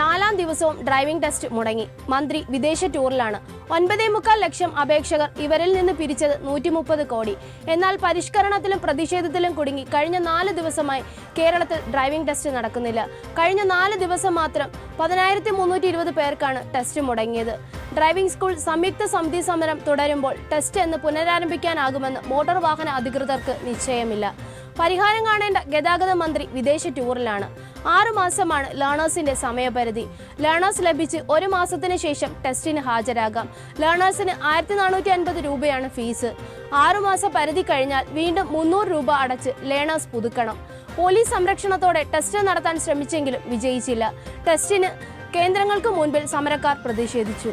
നാലാം ദിവസവും driving test മുടങ്ങി. മന്ത്രി വിദേശ ടൂറിലാണ്. ഒൻപതേ മുക്കാൽ ലക്ഷം അപേക്ഷകർ ഇവരിൽ നിന്ന് പിരിച്ചത് നൂറ്റി മുപ്പത് കോടി. എന്നാൽ പരിഷ്കരണത്തിലും പ്രതിഷേധത്തിലും കുടുങ്ങി കഴിഞ്ഞ നാല് ദിവസമായി കേരളത്തിൽ ഡ്രൈവിംഗ് ടെസ്റ്റ് നടക്കുന്നില്ല. കഴിഞ്ഞ നാല് ദിവസം മാത്രം പതിനായിരത്തി മുന്നൂറ്റി ഇരുപത് പേർക്കാണ് ടെസ്റ്റ് മുടങ്ങിയത്. ഡ്രൈവിംഗ് സ്കൂൾ സംയുക്ത സമിതി സമരം തുടരുമ്പോൾ ടെസ്റ്റ് എന്ന് പുനരാരംഭിക്കാനാകുമെന്ന് മോട്ടോർ വാഹന അധികൃതർക്ക് നിശ്ചയമില്ല. പരിഹാരം കാണേണ്ട ഗതാഗത മന്ത്രി വിദേശ ടൂറിലാണ്. ആറു മാസമാണ് ലേണേഴ്സിന്റെ സമയപരിധി. ലേണേഴ്സ് ലഭിച്ച് ഒരു മാസത്തിന് ശേഷം ടെസ്റ്റിന് ഹാജരാകാം. ലേണേഴ്സിന് ആയിരത്തി നാനൂറ്റി അൻപത് രൂപയാണ് ഫീസ്. ആറുമാസ പരിധി കഴിഞ്ഞാൽ വീണ്ടും മുന്നൂറ് രൂപ അടച്ച് ലേണേഴ്സ് പുതുക്കണം. പോലീസ് സംരക്ഷണത്തോടെ ടെസ്റ്റ് നടത്താൻ ശ്രമിച്ചെങ്കിലും വിജയിച്ചില്ല. ടെസ്റ്റിന് കേന്ദ്രങ്ങൾക്ക് മുൻപിൽ സമരക്കാർ പ്രതിഷേധിച്ചു.